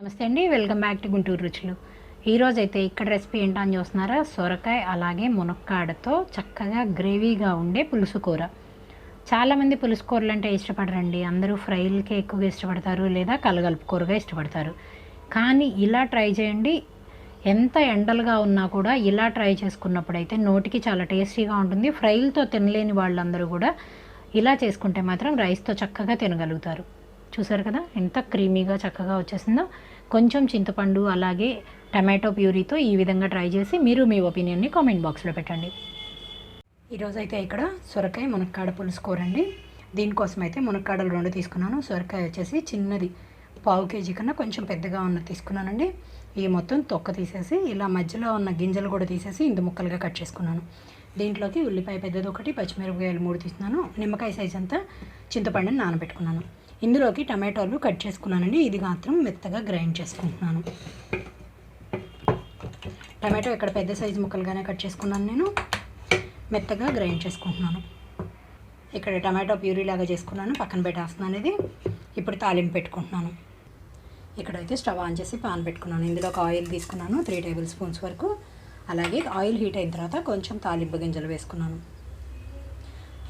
నమస్తే అండి welcome back to Guntur రుచులు. ఈరోజు అయితే ఇక్కడ రెసిపీ ఏంటని చూస్తున్నారా? సొరకాయ అలాగే మునక్కాడతో చక్కగా గ్రేవీగా ఉండే పులుసు కూర. చాలామంది పులుసు కూరలు అంటే ఇష్టపడరండి. అందరూ ఫ్రైలకే ఎక్కువగా ఇష్టపడతారు లేదా కలగలుపు కూరగా ఇష్టపడతారు. కానీ ఇలా ట్రై చేయండి. ఎంత ఎండలుగా ఉన్నా కూడా ఇలా ట్రై చేసుకున్నప్పుడు అయితే నోటికి చాలా టేస్టీగా ఉంటుంది. ఫ్రైలతో తినలేని వాళ్ళందరూ కూడా ఇలా చేసుకుంటే మాత్రం రైస్తో చక్కగా తినగలుగుతారు. చూసారు కదా? ఎంత క్రీమీగా చక్కగా వచ్చేసిందో. కొంచెం చింతపండు అలాగే టమాటో ప్యూరీతో ఈ విధంగా ట్రై చేసి మీరు మీ ఒపీనియన్ని కామెంట్ బాక్స్లో పెట్టండి. ఈరోజైతే అయితే ఇక్కడ సొరకాయ మునక్కాడ పులుసు కూరండి దీనికోసం అయితే మునక్కాడలు రెండు తీసుకున్నాను. సొరకాయ వచ్చేసి చిన్నది పావు కేజీ కన్నా కొంచెం పెద్దగా ఉన్న తీసుకున్నానండి. ఈ మొత్తం తొక్క తీసేసి ఇలా మధ్యలో ఉన్న గింజలు కూడా తీసేసి ఇంత ముక్కలుగా కట్ చేసుకున్నాను. దీంట్లోకి ఉల్లిపాయ పెద్దది ఒకటి పచ్చిమిరపకాయలు మూడు తీసుకున్నాను నిమ్మకాయ సైజ్ అంతా చింతపండుని నానబెట్టుకున్నాను. ఇందులోకి టమాటోలు కట్ చేసుకున్నానండి. ఇది మాత్రం మెత్తగా గ్రైండ్ చేసుకుంటున్నాను. టమాటో ఇక్కడ పెద్ద సైజు ముక్కలుగానే కట్ చేసుకున్నాను నేను. మెత్తగా గ్రైండ్ చేసుకుంటున్నాను. ఇక్కడ టమాటో ప్యూరీ లాగా చేసుకున్నాను. పక్కన పెట్టేస్తున్నాను ఇది. ఇప్పుడు తాలింపు పెట్టుకుంటున్నాను. ఇక్కడైతే స్టవ్ ఆన్ చేసి పాన్ పెట్టుకున్నాను. ఇందులో ఒక ఆయిల్ తీసుకున్నాను. త్రీ టేబుల్ స్పూన్స్ వరకు. అలాగే ఆయిల్ హీట్ అయిన తర్వాత కొంచెం తాలింపు గింజలు వేసుకున్నాను.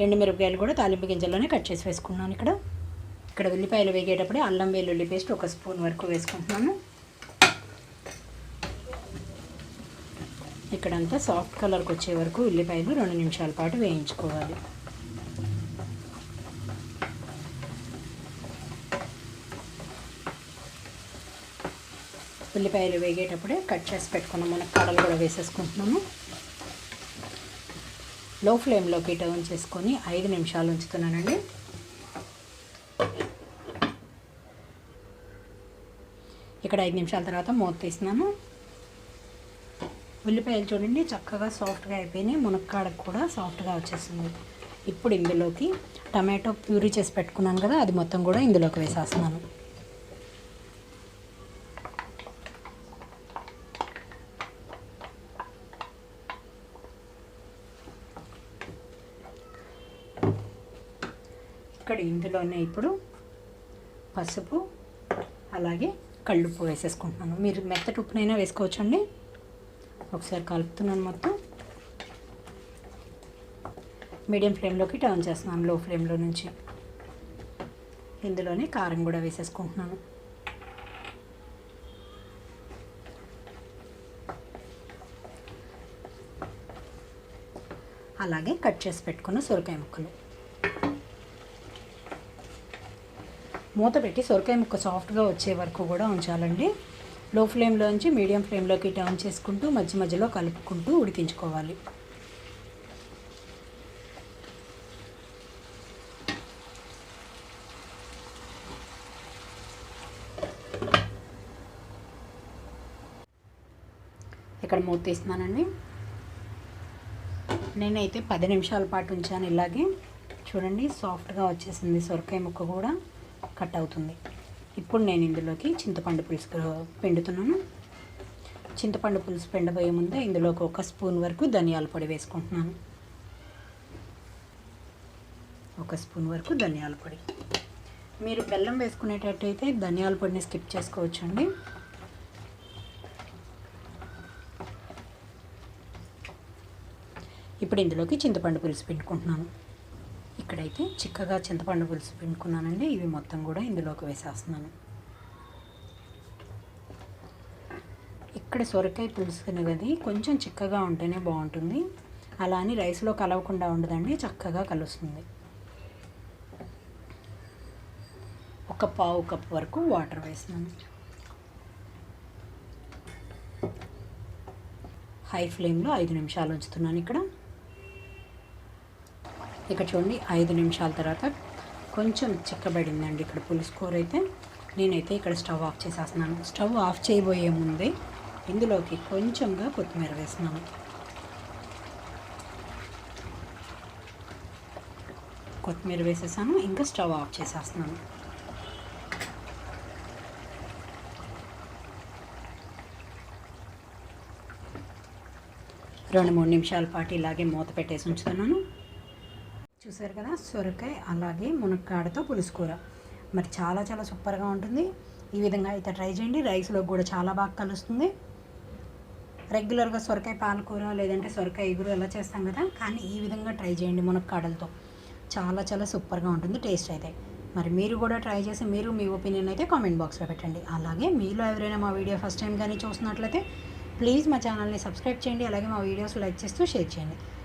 ఎండు మిరపకాయలు కూడా తాలింపు గింజల్లోనే కట్ చేసి వేసుకున్నాను ఇక్కడ. ఇక్కడ ఉల్లిపాయలు వేగేటప్పుడే అల్లం వెల్లుల్లి పేస్ట్ ఒక స్పూన్ వరకు వేసుకుంటున్నాను ఇక్కడంతా సాఫ్ట్ కలర్కి వచ్చే వరకు ఉల్లిపాయలు రెండు నిమిషాల పాటు వేయించుకోవాలి. ఉల్లిపాయలు వేగేటప్పుడే కట్ చేసి పెట్టుకున్న మునక్కాడలు కూడా వేసేసుకుంటున్నాను లో ఫ్లేమ్లోకి టర్న్ చేసుకొని ఐదు నిమిషాలు ఉంచుతున్నానండి. ఇక్కడ ఐదు నిమిషాల తర్వాత మూత తీస్తున్నాను. ఉల్లిపాయలు చూడండి చక్కగా సాఫ్ట్గా అయిపోయినాయి. మునక్కాడకు కూడా సాఫ్ట్గా వచ్చేసింది. ఇప్పుడు ఇందులోకి టమాటో ప్యూరీ చేసి పెట్టుకున్నాను కదా అది మొత్తం కూడా ఇందులోకి వేసేస్తున్నాను. ఇక్కడ ఇందులోనే ఇప్పుడు పసుపు అలాగే కళ్ళుప్పు వేసేసుకుంటున్నాను మీరు మెత్తటి ఉప్పునైనా వేసుకోవచ్చండి. ఒకసారి కలుపుతున్నాను మొత్తం. మీడియం ఫ్లేమ్లోకి టర్న్ చేస్తున్నాను లో ఫ్లేమ్లో నుంచి. ఇందులోనే కారం కూడా వేసేసుకుంటున్నాను. అలాగే కట్ చేసి పెట్టుకున్న సొరకాయ ముక్కలు. మూత పెట్టి సొరకాయ ముక్క సాఫ్ట్గా వచ్చే వరకు కూడా ఉంచాలండి. లో ఫ్లేమ్లోంచి మీడియం ఫ్లేమ్లోకి టర్న్ చేసుకుంటూ మధ్య మధ్యలో కలుపుకుంటూ ఉడికించుకోవాలి. ఇక్కడ మూత తీస్తున్నానండి. నేనైతే పది నిమిషాల పాటు ఉంచాను ఇలాగే. చూడండి సాఫ్ట్గా వచ్చేసింది సొరకాయ ముక్క కూడా. కట్ అవుతుంది. ఇప్పుడు నేను ఇందులోకి చింతపండు పులుసు పిండుతున్నాను. చింతపండు పులుసు పిండబోయే ముందే ఇందులోకి ఒక స్పూన్ వరకు ధనియాల పొడి వేసుకుంటున్నాను. ఒక స్పూన్ వరకు ధనియాల పొడి. మీరు బెల్లం వేసుకునేటట్టయితే ధనియాల పొడిని స్కిప్ చేసుకోవచ్చండి. ఇప్పుడు ఇందులోకి చింతపండు పులుసు పిండుకుంటున్నాను. ఇక్కడైతే చిక్కగా చింతపండు పులుసు పిండుకున్నానండి. ఇవి మొత్తం కూడా ఇందులోకి వేసేస్తున్నాను. ఇక్కడ సొరకాయ పులుసు అనేది కొంచెం చిక్కగా ఉంటేనే బాగుంటుంది. అలా అని రైస్లో కలవకుండా ఉండదండి చక్కగా కలుస్తుంది. ఒక పావు కప్ వరకు వాటర్ వేసినాను హై ఫ్లేమ్లో ఐదు నిమిషాలు ఉంచుతున్నాను ఇక్కడ. ఇక్కడ చూడండి ఐదు నిమిషాల తర్వాత కొంచెం చిక్కబడిందండి ఇక్కడ పులుసు కూర అయితే. నేనైతే ఇక్కడ స్టవ్ ఆఫ్ చేసేస్తున్నాను. స్టవ్ ఆఫ్ చేయబోయే ముందే ఇందులోకి కొంచెంగా కొత్తిమీర వేస్తున్నాను. కొత్తిమీర వేసేసాను ఇంకా స్టవ్ ఆఫ్ చేసేస్తున్నాను. రెండు మూడు నిమిషాల పాటు ఇలాగే మూత పెట్టేసి ఉంచుతున్నాను. చూసారు కదా సొరకాయ అలాగే మునక్కాడతో పులుసు కూర మరి చాలా చాలా సూపర్గా ఉంటుంది. ఈ విధంగా అయితే ట్రై చేయండి. రైస్లో కూడా చాలా బాగా కలుస్తుంది. రెగ్యులర్గా సొరకాయ పాలకూర లేదంటే సొరకాయ ఎగురు ఎలా చేస్తాం కదా కానీ ఈ విధంగా ట్రై చేయండి మునక్కాడలతో. చాలా చాలా సూపర్గా ఉంటుంది టేస్ట్ అయితే. మరి మీరు కూడా ట్రై చేసి మీరు మీ ఒపీనియన్ అయితే కామెంట్ బాక్స్లో పెట్టండి. అలాగే మీలో ఎవరైనా మా వీడియో ఫస్ట్ టైం కానీ చూస్తున్నట్లయితే ప్లీజ్ మా ఛానల్ని సబ్స్క్రైబ్ చేయండి. అలాగే మా వీడియోస్ లైక్ చేస్తూ షేర్ చేయండి.